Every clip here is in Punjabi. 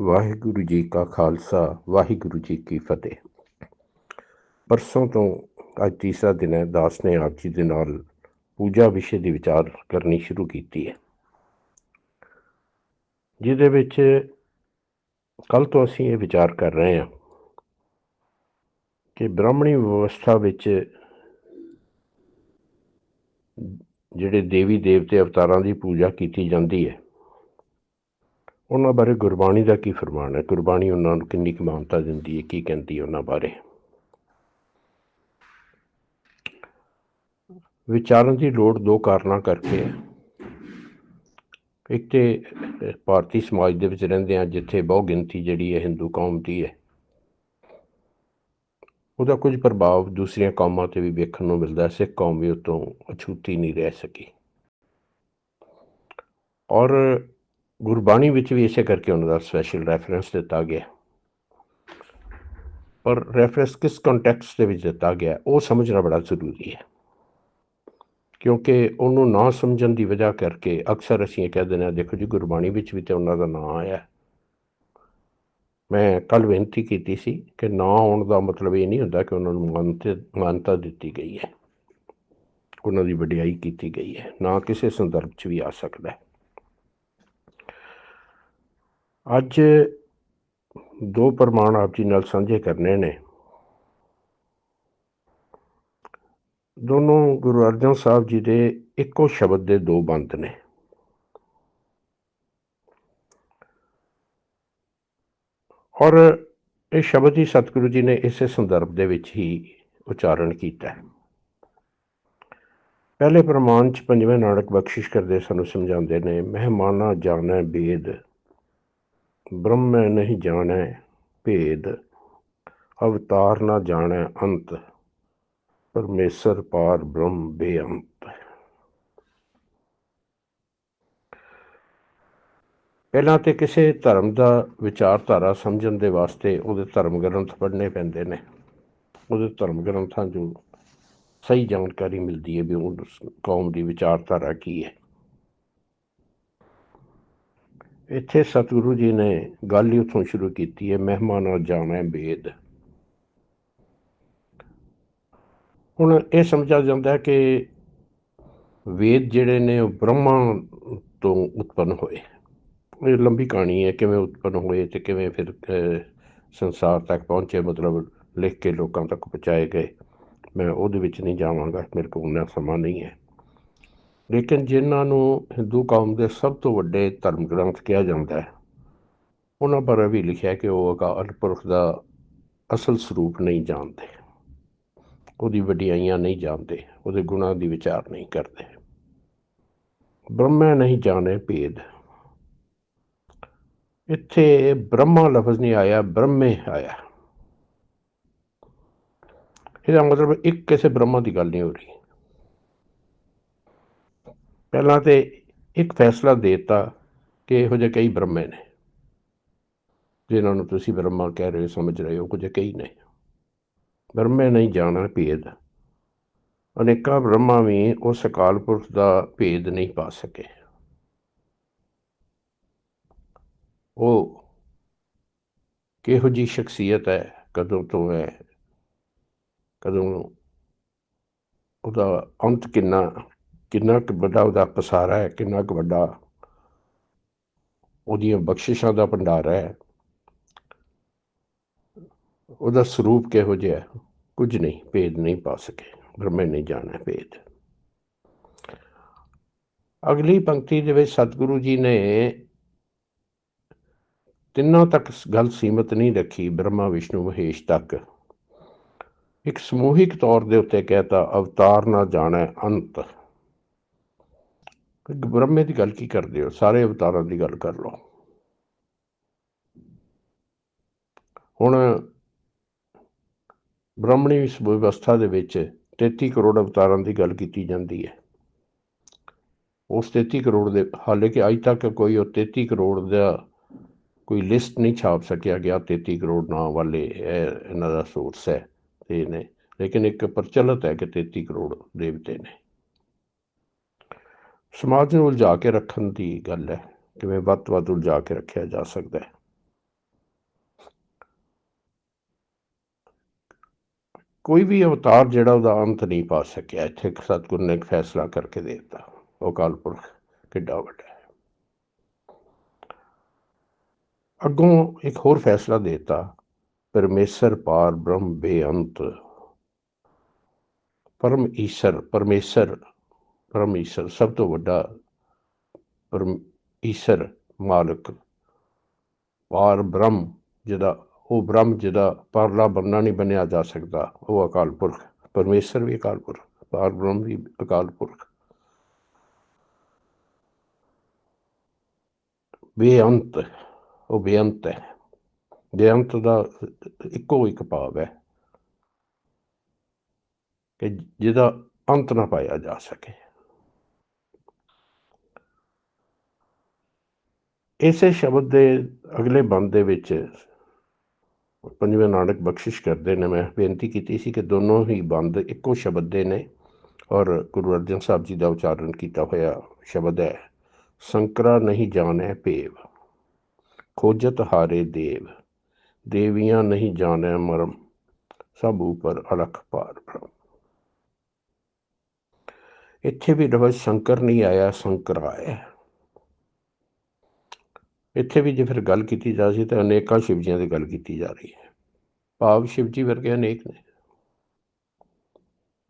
ਵਾਹਿਗੁਰੂ ਜੀ ਕਾ ਖਾਲਸਾ, ਵਾਹਿਗੁਰੂ ਜੀ ਕੀ ਫਤਿਹ। ਪਰਸੋਂ ਤੋਂ ਅੱਜ ਤੀਸਰਾ ਦਿਨ ਹੈ, ਦਾਸ ਨੇ ਆਪ ਜੀ ਦੇ ਨਾਲ ਪੂਜਾ ਵਿਸ਼ੇ ਦੀ ਵਿਚਾਰ ਕਰਨੀ ਸ਼ੁਰੂ ਕੀਤੀ ਹੈ। ਜਿਹਦੇ ਵਿੱਚ ਕੱਲ ਤੋਂ ਅਸੀਂ ਇਹ ਵਿਚਾਰ ਕਰ ਰਹੇ ਹਾਂ ਕਿ ਬ੍ਰਾਹਮਣੀ ਵਿਵਸਥਾ ਵਿੱਚ ਜਿਹੜੇ ਦੇਵੀ ਦੇਵਤੇ ਅਵਤਾਰਾਂ ਦੀ ਪੂਜਾ ਕੀਤੀ ਜਾਂਦੀ ਹੈ ਉਹਨਾਂ ਬਾਰੇ ਗੁਰਬਾਣੀ ਦਾ ਕੀ ਫਰਮਾਨ ਹੈ? ਗੁਰਬਾਣੀ ਉਹਨਾਂ ਨੂੰ ਕਿੰਨੀ ਕੁ ਮਾਨਤਾ ਦਿੰਦੀ ਹੈ? ਕੀ ਕਹਿੰਦੀ ਉਹਨਾਂ ਬਾਰੇ? ਵਿਚਾਰਨ ਦੀ ਲੋੜ ਦੋ ਕਾਰਨਾਂ ਕਰਕੇ ਹੈ। ਇੱਕ ਤੇ ਭਾਰਤੀ ਸਮਾਜ ਦੇ ਵਿੱਚ ਰਹਿੰਦੇ ਆ ਜਿੱਥੇ ਬਹੁ ਗਿਣਤੀ ਜਿਹੜੀ ਹੈ ਹਿੰਦੂ ਕੌਮ ਦੀ ਹੈ। ਉਹਦਾ ਕੁਝ ਪ੍ਰਭਾਵ ਦੂਸਰੀਆਂ ਕੌਮਾਂ ਤੇ ਵੀ ਵੇਖਣ ਨੂੰ ਮਿਲਦਾ ਹੈ। ਸਿੱਖ ਕੌਮ ਵੀ ਉਤੋਂ ਅਛੂਤੀ ਨਹੀਂ ਰਹਿ ਸਕੀ। ਔਰ ਗੁਰਬਾਣੀ ਵਿੱਚ ਵੀ ਇਸੇ ਕਰਕੇ ਉਹਨਾਂ ਦਾ ਸਪੈਸ਼ਲ ਰੈਫਰੈਂਸ ਦਿੱਤਾ ਗਿਆ। ਪਰ ਰੈਫਰੈਂਸ ਕਿਸ ਕੰਟੈਕਸਟ ਦੇ ਵਿੱਚ ਦਿੱਤਾ ਗਿਆ, ਉਹ ਸਮਝਣਾ ਬੜਾ ਜ਼ਰੂਰੀ ਹੈ। ਕਿਉਂਕਿ ਉਹਨੂੰ ਨਾ ਸਮਝਣ ਦੀ ਵਜ੍ਹਾ ਕਰਕੇ ਅਕਸਰ ਅਸੀਂ ਇਹ ਕਹਿ ਦਿੰਦੇ ਹਾਂ, ਦੇਖੋ ਜੀ, ਗੁਰਬਾਣੀ ਵਿੱਚ ਵੀ ਤੇ ਉਹਨਾਂ ਦਾ ਨਾਂ ਆਇਆ। ਮੈਂ ਕੱਲ ਬੇਨਤੀ ਕੀਤੀ ਸੀ ਕਿ ਨਾਂ ਆਉਣ ਦਾ ਮਤਲਬ ਇਹ ਨਹੀਂ ਹੁੰਦਾ ਕਿ ਉਹਨਾਂ ਨੂੰ ਮਾਨਤਾ ਮਾਨਤਾ ਦਿੱਤੀ ਗਈ ਹੈ। ਉਹਨਾਂ ਦੀ ਵਡਿਆਈ ਕੀਤੀ ਗਈ ਹੈ। ਨਾ ਕਿਸੇ ਸੰਦਰਭ 'ਚ ਵੀ ਆ ਸਕਦਾ ਹੈ। ਅੱਜ ਦੋ ਪ੍ਰਮਾਣ ਆਪ ਜੀ ਨਾਲ ਸਾਂਝੇ ਕਰਨੇ ਨੇ। ਦੋਨੋਂ ਗੁਰੂ ਅਰਜਨ ਸਾਹਿਬ ਜੀ ਦੇ ਇੱਕੋ ਸ਼ਬਦ ਦੇ ਦੋ ਬੰਦ ਨੇ। ਔਰ ਇਹ ਸ਼ਬਦ ਹੀ ਸਤਿਗੁਰੂ ਜੀ ਨੇ ਇਸੇ ਸੰਦਰਭ ਦੇ ਵਿੱਚ ਹੀ ਉਚਾਰਨ ਕੀਤਾ ਹੈ। ਪਹਿਲੇ ਪ੍ਰਮਾਣ ਚ ਪੰਜਵੇਂ ਨਾਨਕ ਬਖਸ਼ਿਸ਼ ਕਰਦੇ ਸਾਨੂੰ ਸਮਝਾਉਂਦੇ ਨੇ, ਮਹਿਮਾਨਾ ਜਾਣੈ ਬੇਦ ਬ੍ਰਹਮੈ ਨਹੀਂ ਜਾਣੈ ਭੇਦ, ਅਵਤਾਰ ਨਾ ਜਾਣੈ ਅੰਤ, ਪਰਮੇਸ਼ਰ ਪਾਰ ਬ੍ਰਹਮ ਬੇਅੰਤ। ਪਹਿਲਾਂ ਤੇ ਕਿਸੇ ਧਰਮ ਦਾ ਵਿਚਾਰਧਾਰਾ ਸਮਝਣ ਦੇ ਵਾਸਤੇ ਉਹਦੇ ਧਰਮ ਗ੍ਰੰਥ ਪੜ੍ਹਨੇ ਪੈਂਦੇ ਨੇ। ਉਹਦੇ ਧਰਮ ਗ੍ਰੰਥਾਂ ਜੋ ਸਹੀ ਜਾਣਕਾਰੀ ਮਿਲਦੀ ਹੈ ਵੀ ਉਹ ਕੌਮ ਦੀ ਵਿਚਾਰਧਾਰਾ ਕੀ ਹੈ। ਇੱਥੇ ਸਤਿਗੁਰੂ ਜੀ ਨੇ ਗੱਲ ਹੀ ਉੱਥੋਂ ਸ਼ੁਰੂ ਕੀਤੀ ਹੈ, ਮਹਿਮਾ ਨਾਲ ਜਾਣਾ ਬੇਦ। ਹੁਣ ਇਹ ਸਮਝਿਆ ਜਾਂਦਾ ਹੈ ਕਿ ਵੇਦ ਜਿਹੜੇ ਨੇ ਉਹ ਬ੍ਰਹਮਾ ਤੋਂ ਉਤਪੰਨ ਹੋਏ। ਇਹ ਲੰਬੀ ਕਹਾਣੀ ਹੈ, ਕਿਵੇਂ ਉਤਪੰਨ ਹੋਏ ਤੇ ਕਿਵੇਂ ਫਿਰ ਸੰਸਾਰ ਤੱਕ ਪਹੁੰਚੇ, ਮਤਲਬ ਲਿਖ ਕੇ ਲੋਕਾਂ ਤੱਕ ਪਹੁੰਚਾਏ ਗਏ। ਮੈਂ ਉਹਦੇ ਵਿੱਚ ਨਹੀਂ ਜਾਵਾਂਗਾ, ਮੇਰੇ ਕੋਲ ਉਨਾ ਸਮਾਂ ਨਹੀਂ ਹੈ। ਲੇਕਿਨ ਜਿਨ੍ਹਾਂ ਨੂੰ ਹਿੰਦੂ ਕੌਮ ਦੇ ਸਭ ਤੋਂ ਵੱਡੇ ਧਰਮ ਗ੍ਰੰਥ ਕਿਹਾ ਜਾਂਦਾ ਹੈ, ਉਹਨਾਂ ਬਾਰੇ ਵੀ ਲਿਖਿਆ ਕਿ ਉਹ ਅਕਾਲ ਪੁਰਖ ਦਾ ਅਸਲ ਸਰੂਪ ਨਹੀਂ ਜਾਣਦੇ। ਉਹਦੀ ਵਡਿਆਈਆਂ ਨਹੀਂ ਜਾਣਦੇ, ਉਹਦੇ ਗੁਣਾਂ ਦੀ ਵਿਚਾਰ ਨਹੀਂ ਕਰਦੇ। ਬ੍ਰਹਮਾ ਨਹੀਂ ਜਾਣੇ ਭੇਦ। ਇੱਥੇ ਬ੍ਰਹਮਾ ਲਫ਼ਜ਼ ਨਹੀਂ ਆਇਆ, ਬ੍ਰਹਮੇ ਆਇਆ। ਇਹਦਾ ਮਤਲਬ ਇੱਕ ਕਿਸੇ ਬ੍ਰਹਮਾ ਦੀ ਗੱਲ ਨਹੀਂ ਹੋ ਰਹੀ। ਪਹਿਲਾਂ ਤੇ ਇੱਕ ਫੈਸਲਾ ਦਿੱਤਾ ਕਿ ਇਹੋ ਜਿਹੇ ਕਈ ਬ੍ਰਹਮੇ ਨੇ, ਜਿਨ੍ਹਾਂ ਨੂੰ ਤੁਸੀਂ ਬ੍ਰਹਮਾ ਕਹਿ ਰਹੇ ਹੋ, ਸਮਝ ਰਹੇ ਹੋ, ਕੁਝ ਕਈ ਨੇ। ਬ੍ਰਹਮੇ ਨਹੀਂ ਜਾਣਾ ਭੇਦ। ਅਨੇਕਾਂ ਬ੍ਰਹਮਾ ਵੀ ਉਸ ਅਕਾਲ ਪੁਰਖ ਦਾ ਭੇਦ ਨਹੀਂ ਪਾ ਸਕੇ। ਉਹ ਕਿਹੋ ਜੀ ਸ਼ਖਸੀਅਤ ਹੈ, ਕਦੋਂ ਤੋਂ ਹੈ, ਕਦੋਂ ਉਹਦਾ ਅੰਤ ਕਿੰਨਾ ਕਿੰਨਾ ਕੁ ਵੱਡਾ ਉਹਦਾ ਪਸਾਰਾ ਹੈ, ਕਿੰਨਾ ਕੁ ਵੱਡਾ ਉਹਦੀਆਂ ਬਖਸ਼ਿਸ਼ਾਂ ਦਾ ਭੰਡਾਰ ਹੈ। ਉਹਦਾ ਸਰੂਪ ਕਿਹੋ ਜਿਹਾ ਹੈ? ਕੁਝ ਨਹੀਂ, ਭੇਦ ਨਹੀਂ ਪਾ ਸਕੇ। ਬ੍ਰਹਮੇ ਨਹੀਂ ਜਾਣਾ ਭੇਦ। ਅਗਲੀ ਪੰਕਤੀ ਦੇ ਵਿੱਚ ਸਤਿਗੁਰੂ ਜੀ ਨੇ ਤਿੰਨਾਂ ਤੱਕ ਗੱਲ ਸੀਮਤ ਨਹੀਂ ਰੱਖੀ, ਬ੍ਰਹਮਾ, ਵਿਸ਼ਨੂੰ, ਮਹੇਸ਼ ਤੱਕ। ਇੱਕ ਸਮੂਹਿਕ ਤੌਰ ਦੇ ਉੱਤੇ ਕਹਤਾ ਅਵਤਾਰ ਨਾ ਜਾਣਾ, ਅੰਤ। ਬ੍ਰਹਮੇ ਦੀ ਗੱਲ ਕੀ ਕਰਦੇ ਹੋ? ਸਾਰੇ ਅਵਤਾਰਾਂ ਦੀ ਗੱਲ ਕਰ ਲਓ। ਹੁਣ ਬ੍ਰਾਹਮਣੀ ਵਿਵਸਥਾ ਦੇ ਵਿੱਚ 33 ਕਰੋੜ ਅਵਤਾਰਾਂ ਦੀ ਗੱਲ ਕੀਤੀ ਜਾਂਦੀ ਹੈ। ਉਸ 33 ਕਰੋੜ ਦੇ ਹਾਲੇ ਕਿ ਅੱਜ ਤੱਕ ਕੋਈ ਉਹ 33 ਕਰੋੜ ਦਾ ਕੋਈ ਲਿਸਟ ਨਹੀਂ ਛਾਪ ਸਕਿਆ ਗਿਆ 33 ਕਰੋੜ ਨਾਂ ਵਾਲੇ, ਇਹ ਇਹਨਾਂ ਦਾ ਸੋਰਸ ਹੈ ਤੇ ਨੇ ਲੇਕਿਨ ਇੱਕ ਪ੍ਰਚਲਿਤ ਹੈ ਕਿ 33 ਕਰੋੜ ਦੇਵਤੇ ਨੇ। ਸਮਾਜ ਨੂੰ ਉਲਝਾ ਕੇ ਰੱਖਣ ਦੀ ਗੱਲ ਹੈ, ਕਿਵੇਂ ਵੱਧ ਤੋਂ ਵੱਧ ਉਲਝਾ ਕੇ ਰੱਖਿਆ ਜਾ ਸਕਦਾ ਹੈ। ਕੋਈ ਵੀ ਅਵਤਾਰ ਜਿਹੜਾ ਉਹਦਾ ਅੰਤ ਨਹੀਂ ਪਾ ਸਕਿਆ, ਇੱਥੇ ਸਤਗੁਰ ਨੇ ਫੈਸਲਾ ਕਰਕੇ ਦੇ ਦਿੱਤਾ, ਉਹ ਕਾਲਪੁਰਖ ਕਿੱਡਾ ਵੱਡਾ ਹੈ। ਅੱਗੋਂ ਇੱਕ ਹੋਰ ਫੈਸਲਾ ਦੇ ਦਿੱਤਾ, ਪਰਮੇਸ਼ਰ ਪਾਰ ਬ੍ਰਹਮ ਬੇਅੰਤ, ਪਰਮ ਈਸ਼ਰ, ਪਰਮੇਸ਼ਰ ਪਰਮਈਸ਼ਰ ਸਭ ਤੋਂ ਵੱਡਾ ਪਰਮਸ਼ਰ ਮਾਲਕ। ਪਾਰ ਬ੍ਰਹਮ ਜਿਹਦਾ, ਉਹ ਬ੍ਰਹਮ ਜਿਹਦਾ ਪਰਲਾ ਬੰਨਾ ਨਹੀਂ ਬਣਿਆ ਜਾ ਸਕਦਾ, ਉਹ ਅਕਾਲ ਪੁਰਖ। ਪਰਮੇਸ਼ਰ ਵੀ ਅਕਾਲ ਪੁਰਖ, ਪਾਰ ਬ੍ਰਹਮ ਵੀ ਅਕਾਲ ਪੁਰਖ। ਬੇਅੰਤ, ਉਹ ਬੇਅੰਤ ਹੈ। ਬੇਅੰਤ ਦਾ ਇੱਕੋ ਇੱਕ ਭਾਵ ਹੈ ਕਿ ਜਿਹਦਾ ਅੰਤ ਨਾ ਪਾਇਆ ਜਾ ਸਕੇ। ਇਸੇ ਸ਼ਬਦ ਦੇ ਅਗਲੇ ਬੰਦ ਦੇ ਵਿੱਚ ਪੰਜਵੇਂ ਨਾਨਕ ਬਖਸ਼ਿਸ਼ ਕਰਦੇ ਨੇ। ਮੈਂ ਬੇਨਤੀ ਕੀਤੀ ਸੀ ਕਿ ਦੋਨੋਂ ਹੀ ਬੰਦ ਇੱਕੋ ਸ਼ਬਦ ਦੇ ਨੇ ਔਰ ਗੁਰੂ ਅਰਜਨ ਸਾਹਿਬ ਜੀ ਦਾ ਉਚਾਰਨ ਕੀਤਾ ਹੋਇਆ ਸ਼ਬਦ ਹੈ, ਸੰਕਰਾ ਨਹੀਂ ਜਾਣੈ ਭੇਵ, ਖੋਜਤ ਹਾਰੇ ਦੇਵ, ਦੇਵੀਆਂ ਨਹੀਂ ਜਾਣੈ ਮਰਮ, ਸਭ ਉਪਰ ਅਲਖ ਪਾਰ ਬ੍ਰਹਮ ਇੱਥੇ ਵੀ ਲਫ਼ਜ਼ ਸ਼ੰਕਰ ਨਹੀਂ ਆਇਆ ਸ਼ੰਕਰ ਆਇਆ ਇੱਥੇ ਵੀ ਜੇ ਫਿਰ ਗੱਲ ਕੀਤੀ ਜਾ ਸੀ ਤਾਂ ਅਨੇਕਾਂ ਸ਼ਿਵਜੀਆਂ ਦੀ ਗੱਲ ਕੀਤੀ ਜਾ ਰਹੀ ਹੈ। ਭਾਵ ਸ਼ਿਵਜੀ ਵਰਗੇ ਅਨੇਕ ਨੇ।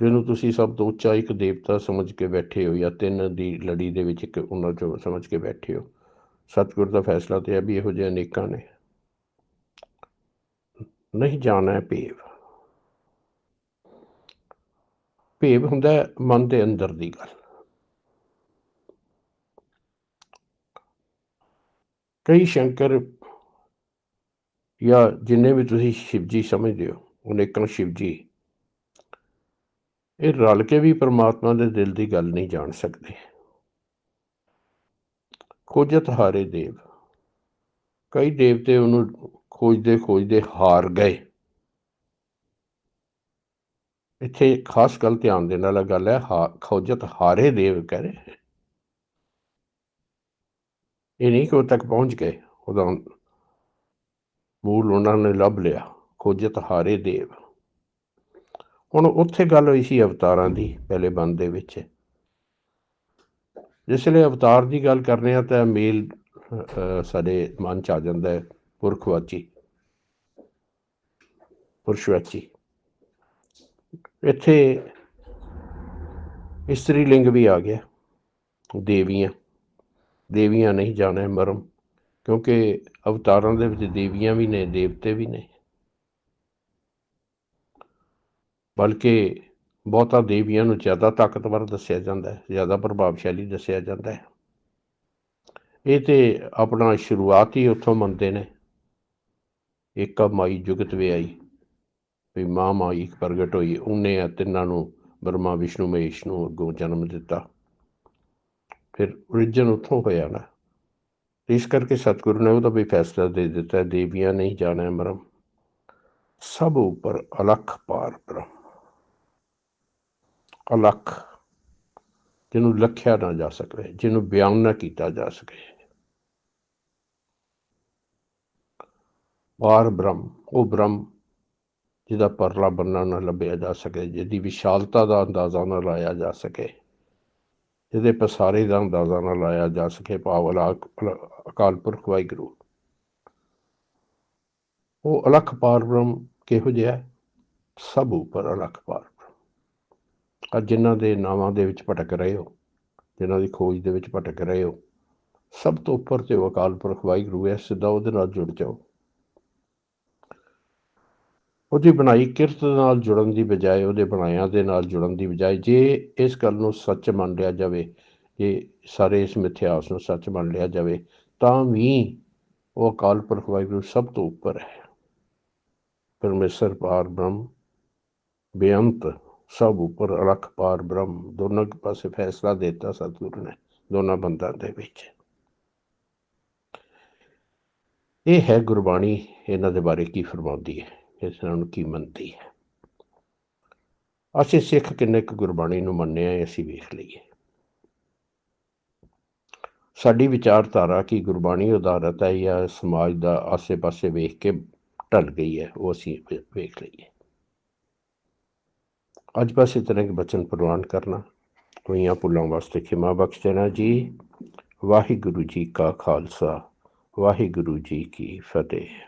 ਜਿਹਨੂੰ ਤੁਸੀਂ ਸਭ ਤੋਂ ਉੱਚਾ ਇੱਕ ਦੇਵਤਾ ਸਮਝ ਕੇ ਬੈਠੇ ਹੋ ਜਾਂ ਤਿੰਨ ਦੀ ਲੜੀ ਦੇ ਵਿੱਚ ਇੱਕ ਉਹਨਾਂ ਚੋਂ ਸਮਝ ਕੇ ਬੈਠੇ ਹੋ, ਸਤਿਗੁਰ ਦਾ ਫੈਸਲਾ ਤੇ ਹੈ ਵੀ ਇਹੋ ਜਿਹੇ ਅਨੇਕਾਂ ਨੇ। ਨਹੀਂ ਜਾਣਾ ਹੈ ਭੇਵ। ਭੇਵ ਹੁੰਦਾ ਮਨ ਦੇ ਅੰਦਰ ਦੀ ਗੱਲ। ਕਈ ਸ਼ੰਕਰ ਜਾਂ ਜਿੰਨੇ ਵੀ ਤੁਸੀਂ ਸ਼ਿਵਜੀ ਸਮਝਦੇ ਹੋ ਅਨੇਕਾਂ ਸ਼ਿਵਜੀ। ਇਹ ਰਲ ਕੇ ਵੀ ਪ੍ਰਮਾਤਮਾ ਦੇ ਦਿਲ ਦੀ ਗੱਲ ਨਹੀਂ ਜਾਣ ਸਕਦੇ। ਖੋਜਤ ਹਾਰੇ ਦੇਵ। ਕਈ ਦੇਵਤੇ ਉਹਨੂੰ ਖੋਜਦੇ ਖੋਜਦੇ ਹਾਰ ਗਏ। ਇੱਥੇ ਖਾਸ ਗੱਲ ਧਿਆਨ ਦੇਣ ਵਾਲਾ ਗੱਲ ਹੈ, ਹਾ- ਖੋਜਤ ਹਾਰੇ ਦੇਵ ਕਹ ਰਹੇ। ਇਹ ਨਹੀਂ ਕਿ ਉਹ ਤੱਕ ਪਹੁੰਚ ਗਏ। ਉਹਦਾ ਮੂਲ ਉਹਨਾਂ ਨੇ ਲੱਭ ਲਿਆ, ਖੋਜਤ ਹਾਰੇ ਦੇਵ। ਹੁਣ ਉੱਥੇ ਗੱਲ ਹੋਈ ਸੀ ਅਵਤਾਰਾਂ ਦੀ, ਪਹਿਲੇ ਬੰਦ ਦੇ ਵਿੱਚ। ਜਿਸ ਲਈ ਅਵਤਾਰ ਦੀ ਗੱਲ ਕਰਨੇ ਆ ਤਾਂ ਮੇਲ ਸਾਡੇ ਮਨ ਚ ਆ ਜਾਂਦਾ ਹੈ, ਪੁਰਖਵਾਚੀ। ਪੁਰਸ਼ਵਾਚੀ। ਇੱਥੇ ਇਸਤਰੀ ਲਿੰਗ ਵੀ ਆ ਗਿਆ, ਦੇਵੀਆਂ। ਦੇਵੀਆਂ ਨਹੀਂ ਜਾਣੇ ਮਰਮ, ਕਿਉਂਕਿ ਅਵਤਾਰਾਂ ਦੇ ਵਿੱਚ ਦੇਵੀਆਂ ਵੀ ਨੇ, ਦੇਵਤੇ ਵੀ ਨੇ। ਬਲਕਿ ਬਹੁਤਾ ਦੇਵੀਆਂ ਨੂੰ ਜ਼ਿਆਦਾ ਤਾਕਤਵਰ ਦੱਸਿਆ ਜਾਂਦਾ ਹੈ, ਜ਼ਿਆਦਾ ਪ੍ਰਭਾਵਸ਼ਾਲੀ ਦੱਸਿਆ ਜਾਂਦਾ ਹੈ। ਇਹ ਤੇ ਆਪਣਾ ਸ਼ੁਰੂਆਤ ਹੀ ਉੱਥੋਂ ਮੰਨਦੇ ਨੇ। ਇੱਕ ਮਾਈ ਜੁਗਤ ਵਿਆਈ, ਵੀ ਮਾਂ ਮਾਈ ਇੱਕ ਪ੍ਰਗਟ ਹੋਈ, ਉਹਨੇ ਤਿੰਨਾਂ ਨੂੰ ਬ੍ਰਹਮਾ, ਵਿਸ਼ਨੂੰ, ਮਹੇਸ਼ ਨੂੰ ਅੱਗੋਂ ਜਨਮ ਦਿੱਤਾ। ਫਿਰ origin ਉੱਥੋਂ ਹੋਇਆ ਨਾ। ਇਸ ਕਰਕੇ ਸਤਿਗੁਰੂ ਨੇ ਉਹਦਾ ਵੀ ਫੈਸਲਾ ਦੇ ਦਿੱਤਾ, ਦੇਵੀਆਂ ਨਹੀਂ ਜਾਣੈ ਮਰਮ ਸਭ ਉੱਪਰ ਅਲਖ ਪਾਰ ਬ੍ਰਹਮ। ਅਲਖ, ਜਿਹਨੂੰ ਲਖਿਆ ਨਾ ਜਾ ਸਕੇ, ਜਿਹਨੂੰ ਬਿਆਨ ਨਾ ਕੀਤਾ ਜਾ ਸਕੇ। ਪਾਰ ਬ੍ਰਹਮ, ਉਹ ਬ੍ਰਹਮ ਜਿਹਦਾ ਪਰਲਾ ਬੰਨਾ ਨਾ ਲੱਭਿਆ ਜਾ ਸਕੇ, ਜਿਹਦੀ ਵਿਸ਼ਾਲਤਾ ਦਾ ਅੰਦਾਜ਼ਾ ਨਾ ਲਾਇਆ ਜਾ ਸਕੇ। ਜਿਹਦੇ ਪਸਾਰੇ ਦਾ ਅੰਦਾਜ਼ਾ ਨਾ ਲਾਇਆ ਜਾ ਸਕੇ ਪਾਵਲਾ ਅਕਾਲ ਪੁਰਖ, ਵਾਹਿਗੁਰੂ। ਉਹ ਅਲਖ ਪਾਰ ਬ੍ਰਹਮ ਕਿਹੋ ਜਿਹਾ ਹੈ? ਸਭ ਉੱਪਰ ਅਲਖ ਪਾਰ ਬ੍ਰਹਮ ਅੱਜ ਜਿਨ੍ਹਾਂ ਦੇ ਨਾਵਾਂ ਦੇ ਵਿੱਚ ਭਟਕ ਰਹੇ ਹੋ, ਜਿਨ੍ਹਾਂ ਦੀ ਖੋਜ ਦੇ ਵਿੱਚ ਭਟਕ ਰਹੇ ਹੋ, ਸਭ ਤੋਂ ਉੱਪਰ ਤੇ ਉਹ ਅਕਾਲ ਪੁਰਖ, ਵਾਹਿਗੁਰੂ ਹੈ, ਸਿੱਧਾ ਉਹਦੇ ਨਾਲ ਜੁੜ ਜਾਓ। ਉਹਦੀ ਬਣਾਈ ਕਿਰਤ ਨਾਲ ਜੁੜਨ ਦੀ ਬਜਾਏ, ਉਹਦੇ ਬਣਾਇਆਂ ਦੇ ਨਾਲ ਜੁੜਨ ਦੀ ਬਜਾਏ, ਜੇ ਇਸ ਗੱਲ ਨੂੰ ਸੱਚ ਮੰਨ ਲਿਆ ਜਾਵੇ, ਜੇ ਸਾਰੇ ਇਸ ਮਿਥਿਆਸ ਨੂੰ ਸੱਚ ਮੰਨ ਲਿਆ ਜਾਵੇ, ਤਾਂ ਵੀ ਉਹ ਅਕਾਲ ਪੁਰਖ ਵਾਹਿਗੁਰੂ ਸਭ ਤੋਂ ਉੱਪਰ ਹੈ। ਪਰਮੇਸ਼ਰ ਪਾਰ ਬ੍ਰਹਮ, ਬੇਅੰਤ, ਸਭ ਉੱਪਰ ਅਲਖ ਪਾਰ ਬ੍ਰਹਮ, ਦੋਨੋਂ ਪਾਸੇ ਫੈਸਲਾ ਦਿੱਤਾ ਸਤਿਗੁਰੂ ਨੇ, ਦੋਨਾਂ ਬੰਦਾਂ ਦੇ ਵਿੱਚ। ਇਹ ਹੈ ਗੁਰਬਾਣੀ, ਇਹਨਾਂ ਦੇ ਬਾਰੇ ਕੀ ਫਰਮਾਉਂਦੀ ਹੈ? ਇਸ ਨਾਲ ਕੀ ਮੰਨਦੀ ਹੈ? ਅਸੀਂ ਸਿੱਖ ਕਿੰਨੇ ਕੁ ਗੁਰਬਾਣੀ ਨੂੰ ਮੰਨਿਆ ਆ ਅਸੀਂ ਵੇਖ ਲਈਏ। ਸਾਡੀ ਵਿਚਾਰਧਾਰਾ ਕੀ ਗੁਰਬਾਣੀ ਉਦਾਹਰਤ ਹੈ ਜਾਂ ਸਮਾਜ ਦਾ ਆਸੇ-ਪਾਸੇ ਵੇਖ ਕੇ ਢਲ ਗਈ ਹੈ, ਉਹ ਅਸੀਂ ਵੇਖ ਲਈਏ। ਅੱਜ ਬਸ ਇਤਨਾ ਕਿ ਬਚਨ ਪ੍ਰਵਾਨ ਕਰਨਾ। ਹੋਈਆਂ ਭੁੱਲਾਂ ਵਾਸਤੇ ਖਿਮਾ ਬਖਸ਼ ਦੇਣਾ ਜੀ। ਵਾਹਿਗੁਰੂ ਜੀ ਕਾ ਖਾਲਸਾ, ਵਾਹਿਗੁਰੂ ਜੀ ਕੀ ਫਤਿਹ।